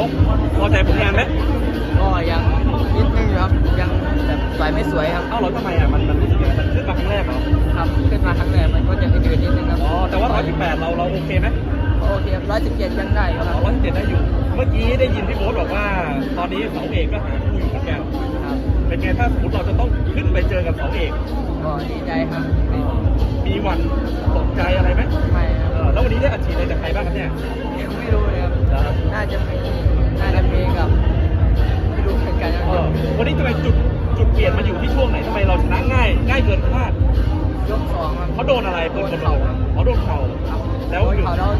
ชกพอใจผลงานไหมก็ยังนิดนึงครับยังแบบต่อยไม่สวยครับเอ้าเหรอทำไมอะมันมันรู้สึกยังไงมันขึ้นมาครั้งแรกเหรอครับขึ้นมาครั้งแรกมันก็จะยืดนิดนึงครับอ๋อแต่ว่า118เราเราโอเคไหมโอเคร้อยสิบเจ็ดยังได้ครับอ๋อ117ได้อยู่ เมื่อกี้ได้ยินพี่โบ๊ทบอกว่า ตอนนี้เสาเอกก็หาคู่อยู่เหมือนกันครับเป็นไงถ้าสมมติเราจะต้องขึ้นไปเจอกับเสาเอกก็ดีใจครับ มีหวันตกใจอะไรไหมไม่คเอรับอ แล้ววันนี้ได้อัดฉีดอะไรจากใครบ้างครับเนี่ยยังไม่รู้เลยครับครับน่าจะมีน่าจะมีกับไม่รู้เหมือนกันคเอรัอบวันนี้ทำไมจุดจุดเปลี่ยนมาอยู่ที่ช่วงไหนทำไมเราชนะง่ายง่ายเกินคาดยกสองครับเขาโดนอะไรโดเปิดนคนเข่าเราครับเขาโดนเข่าครับแล้วโดนหยุดเข่าแล้ว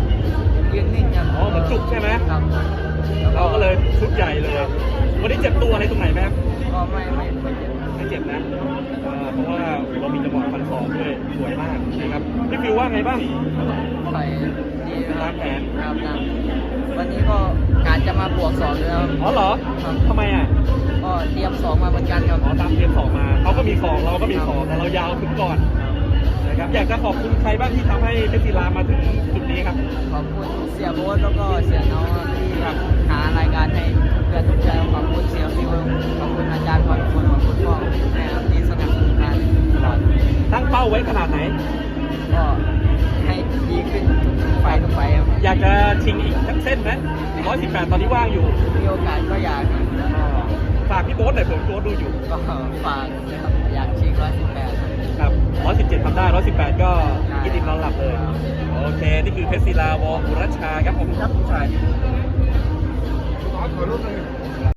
ยืนนิ่งครับอ๋อเหมือนจุกใช่ไหมครับเราก็เลยชุดใหญ่เลย วันนี้เจ็บตัวอะไรตรงไหนไหมครับก็ไม่ไม่ไม่เจ็บไม่เจ็บนะเอ่อเพราะ ว่าเรามีจังหวะฟันศอกด้วยสวยมากนะครับพี่ฟิวว่าไงบ้างต่อยดีนะคตารับมแผนครับตามวันนี้ก็การจะมาบวกสองเลยครับอ๋อเหรอครับทำไมอะก็เตรียมสองมาเหมือนกันครับอ๋อตามเกมสองมาเขาก็มีสองเราก็มีสองแต่เรายาวถึงก่อนนะครับอยากจะขอบคุณใครบ้างที่ทำให้เพชรศิลามาถึงจุดนี้ครับขอบคุณเสียโบ๊ทแล้วก็เสียน้อง ตั้งเป้าไว้ขนาดไหน ก็ให้ดีขึ้นทุกไฟทุกไฟครับอยากจะชิงอีกสักเส้นไหมร้อยสิบแปดตอนนี้ว่างอยู่ มีโอกาสก็อยากครับก็ฝากพี่โบ๊ทหน่อยผมโบ๊ทดูอยู่ ก็ฝากนะครับอยากชิงร้อยสิบแปดครับ117ทำได้118ก็กินอิ่มนอนหลับเลย โอเค นี่คือเพชรศิลาวออุรัชชาครับผมครับผู้ชาย